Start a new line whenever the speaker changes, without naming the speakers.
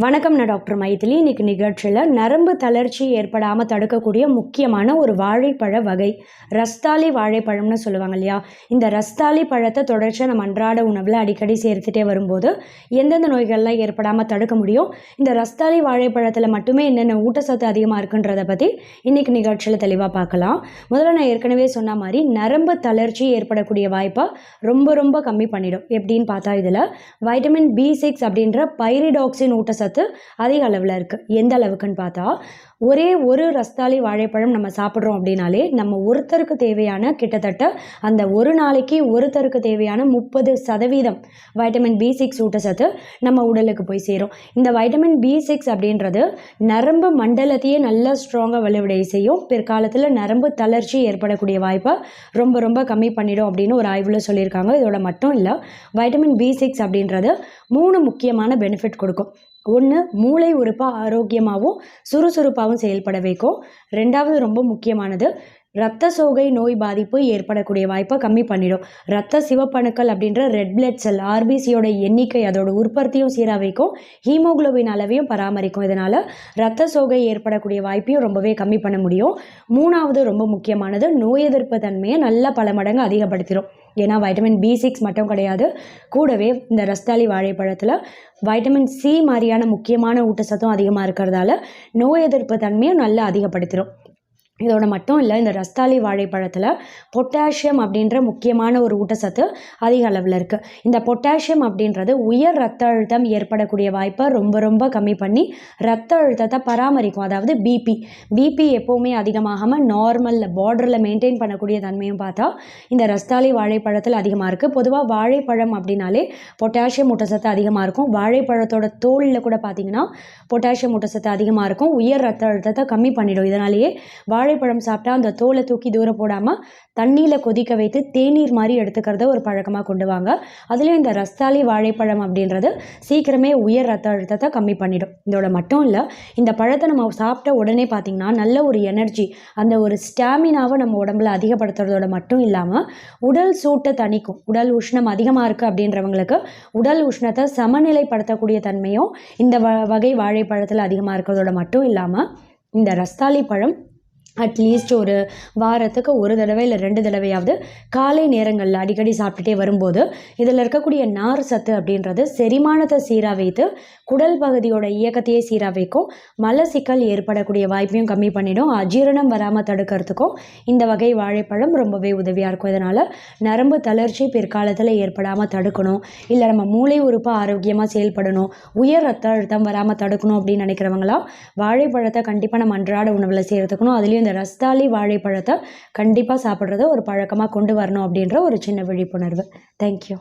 வணக்கம் நான் டாக்டர் மைதிலி. இன்னைக்கு நிகழ்ச்சியில் நரம்பு தளர்ச்சி ஏற்படாமல் தடுக்கக்கூடிய முக்கியமான ஒரு வாழைப்பழ வகை ரஸ்தாலி வாழைப்பழம்னு சொல்லுவாங்க இல்லையா? இந்த ரஸ்தாலி பழத்தை தொடர்ச்சியாக நம்ம அன்றாட உணவில் அடிக்கடி சேர்த்துட்டே வரும்போது எந்தெந்த நோய்கள்லாம் ஏற்படாமல் தடுக்க முடியும்? இந்த ரஸ்தாலி வாழைப்பழத்தில் மட்டுமே என்னென்ன ஊட்டச்சத்து அதிகமாக இருக்குன்றதை பற்றி இன்னைக்கு நிகழ்ச்சியில் தெளிவாக பார்க்கலாம். முதல்ல நான் ஏற்கனவே சொன்ன மாதிரி நரம்பு தளர்ச்சி ஏற்படக்கூடிய வாய்ப்பை ரொம்ப ரொம்ப கம்மி பண்ணிடும். எப்படின்னு பார்த்தா இதில் வைட்டமின் பி சிக்ஸ் அப்படின்ற பைரிடாக்சின் ஊட்டச்சத்து அதிக அளவில் இருக்குது எந்த அளவுக்குன்னு பார்த்தா ஒரே ஒரு ரஸ்தாளி வாழைப்பழம் நம்ம சாப்பிட்றோம் அப்படின்னாலே நம்ம ஒருத்தருக்கு தேவையான கிட்டத்தட்ட அந்த ஒரு நாளைக்கு ஒருத்தருக்கு தேவையான முப்பது சதவீதம் வைட்டமின் பி சிக்ஸ் ஊட்டச்சத்து நம்ம உடலுக்கு போய் சேரும். இந்த வைட்டமின் பி சிக்ஸ் அப்படின்றது நரம்பு மண்டலத்தையே நல்லா ஸ்ட்ராங்காக வலுவடைய செய்யும். பிற்காலத்தில் நரம்பு தளர்ச்சி ஏற்படக்கூடிய வாய்ப்பை ரொம்ப ரொம்ப கம்மி பண்ணிடும் அப்படின்னு ஒரு ஆய்வில் சொல்லியிருக்காங்க. இதோட மட்டும் இல்லை வைட்டமின் பி சிக்ஸ் அப்படின்றது மூணு முக்கியமான பெனிஃபிட் கொடுக்கும். ஒன்று மூளை உறுப்பை ஆரோக்கியமாகவும் சுறுசுறுப்பாகவும் செயல்பட வைக்கும். ரெண்டாவது ரொம்ப முக்கியமானது ரத்த சோகை நோய் பாதிப்பு ஏற்படக்கூடிய வாய்ப்பை கம்மி பண்ணிடும். ரத்த சிவப்பணுக்கள் அப்படின்ற ரெட் பிளட் செல் ஆர்பிசியோட எண்ணிக்கை அதோட உற்பத்தியும் சீராக வைக்கும். ஹீமோகுளோபின் அளவையும் பராமரிக்கும். இதனால் ரத்த சோகை ஏற்படக்கூடிய வாய்ப்பையும் ரொம்பவே கம்மி பண்ண முடியும். மூணாவது ரொம்ப முக்கியமானது நோய் எதிர்ப்பு தன்மையை நல்ல பல மடங்கு அதிகப்படுத்திடும் ஏன்னா வைட்டமின் பி சிக்ஸ் மட்டும் கிடையாது. கூடவே இந்த ரஸ்தாலி வாழைப்பழத்தில் வைட்டமின் சி மாதிரியான முக்கியமான ஊட்டச்சத்தும் அதிகமாக இருக்கிறதால நோய் எதிர்ப்பு தன்மையும் நல்லா அதிகப்படுத்திடும் இதோட மட்டும் இல்லை இந்த ரஸ்தாலி வாழைப்பழத்தில் பொட்டாசியம் அப்படின்ற முக்கியமான ஒரு ஊட்டச்சத்து அதிக அளவில் இருக்குது இந்த பொட்டாசியம் அப்படின்றது உயர் ரத்த அழுத்தம் ஏற்படக்கூடிய வாய்ப்பை ரொம்ப ரொம்ப கம்மி பண்ணி ரத்த அழுத்தத்தை பராமரிக்கும். அதாவது பிபி பிபி எப்போவுமே அதிகமாகாமல் நார்மலில் பார்டரில் மெயின்டைன் பண்ணக்கூடிய தன்மையும் பார்த்தா இந்த ரஸ்தாலி வாழைப்பழத்தில் அதிகமாக இருக்குது பொதுவாக வாழைப்பழம் அப்படின்னாலே பொட்டாசியம் ஊட்டச்சத்து அதிகமாக இருக்கும். வாழைப்பழத்தோட தோலில் கூட பார்த்தீங்கன்னா பொட்டாசியம் ஊட்டச்சத்து அதிகமாக இருக்கும். உயர் ரத்த அழுத்தத்தை கம்மி பண்ணிடும். இதனாலேயே வாழைப்பழம் சாப்பிட்டா அந்த தோலை தூக்கி தூரம் போடாமல் தண்ணியில் கொதிக்க வைத்து தேநீர் மாதிரி எடுத்துக்கிறத ஒரு பழக்கமாக கொண்டு வாங்க. அதுலேயும் இந்த ரஸ்தாலி வாழைப்பழம் அப்படின்றது சீக்கிரமே உயர் ரத்த அழுத்தத்தை கம்மி பண்ணிடும். இதோட மட்டும் இல்லை இந்த பழத்தை நம்ம சாப்பிட்ட உடனே பார்த்திங்கன்னா நல்ல ஒரு எனர்ஜி அந்த ஒரு ஸ்டாமினாவை நம்ம உடம்புல அதிகப்படுத்துறதோட மட்டும் இல்லாமல் உடல் சூட்டை தணிக்கும். உடல் உஷ்ணம் அதிகமாக இருக்குது அப்படின்றவங்களுக்கு உடல் உஷ்ணத்தை சமநிலைப்படுத்தக்கூடிய தன்மையும் இந்த வ வகை வாழைப்பழத்தில் அதிகமாக இருக்கிறதோட மட்டும் இல்லாமல் இந்த ரஸ்தாலி பழம் அட்லீஸ்ட் ஒரு வாரத்துக்கு ஒரு தடவை இல்லை ரெண்டு தடவையாவது காலை நேரங்களில் அடிக்கடி சாப்பிட்டுட்டே வரும்போது இதில் இருக்கக்கூடிய நார் சத்து அப்படின்றது செரிமானத்தை சீராக வைத்து குடல் பகுதியோட இயக்கத்தையே சீராக வைக்கும். மலசிக்கல் ஏற்படக்கூடிய வாய்ப்பையும் கம்மி பண்ணிடும். அஜீரணம் வராமல் தடுக்கிறதுக்கும் இந்த வகை வாழைப்பழம் ரொம்பவே உதவியாக இருக்கும். இதனால் நரம்பு தளர்ச்சி பிற்காலத்தில் ஏற்படாமல் தடுக்கணும். இல்லை நம்ம மூளை உறுப்பு ஆரோக்கியமாக செயல்படணும். உயர் ரத்த அழுத்தம் வராமல் தடுக்கணும் அப்படின்னு நினைக்கிறவங்களாம் வாழைப்பழத்தை கண்டிப்பாக நம்ம அன்றாட உணவில் சேர்த்துக்கணும். அதுலேயும் இந்த ரஸ்தாலி வாழைப்பழத்தை கண்டிப்பாக சாப்பிட்றத ஒரு பழக்கமாக கொண்டு வரணும் அப்படின்ற ஒரு சின்ன விழிப்புணர்வு. தேங்க்யூ